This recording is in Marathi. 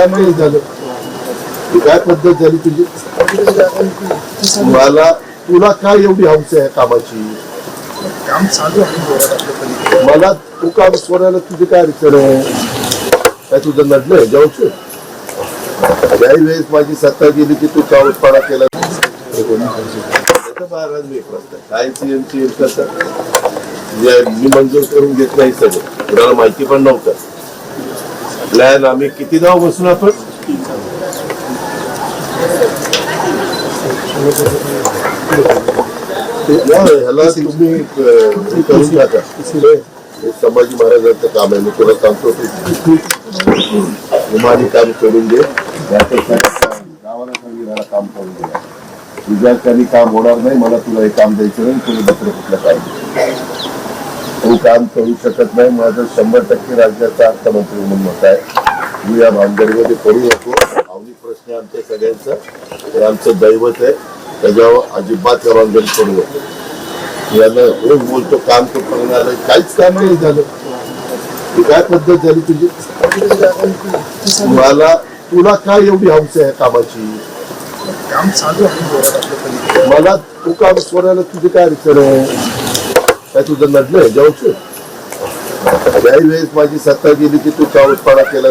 काम नाही झालं. काय पद्धत झाली तुझी? मला तुला काय एवढी हौस आहे कामाची? काम चालू आहे जोरात आपल्या पलीकडे मला तू काम सोडायला तुझी काय अडचण आहे? काय तुझं नडलंय जाऊच. ज्याही वेळेस माझी सत्ता गेली की तू चावटपणा केला. त्याचं महाराज मी एक रस्ता काय सीएम सीएम कसं? जे मी मंजूर करून घेत नाही सगळं. कुणाला माहिती पण नव्हतं. प्लॅन आम्ही किती नाव बसून आपण ह्याला तुम्ही अं, करून टाका. संभाजी महाराजांचं काम आहे. मी तुला सांगतो ते. काम करून दे. गावाला सांगितलं काम करून दे. तुझ्या काही काम होणार नाही मला तुला हे काम द्यायचं नाही तुला दुसरं कुठलं काम तू काम करू शकत नाही. माझं शंभर टक्के राज्याचा अर्थमंत्री म्हणून मत आहे. तू या भानगडीमध्ये पडू नको. भावनिक प्रश्न आमच्या सगळ्यांचा. हे आमचं दैवत आहे. त्याच्यावर अजिबात या भानगडीत पडू नको. याला रोज बोलतो काम तो करून आलं काहीच काम नाही झालं. ही काय पद्धत झाली तुझी? मला तुला काय एवढी हौस आहे कामाची? काम चालू आहे. मला तू काम सोडायला तुझी काय अडचण आहे? काय तुझं नडलंय जाऊच ज्याही वेळेस माझी सत्ता गेली की तू चावटपणा केला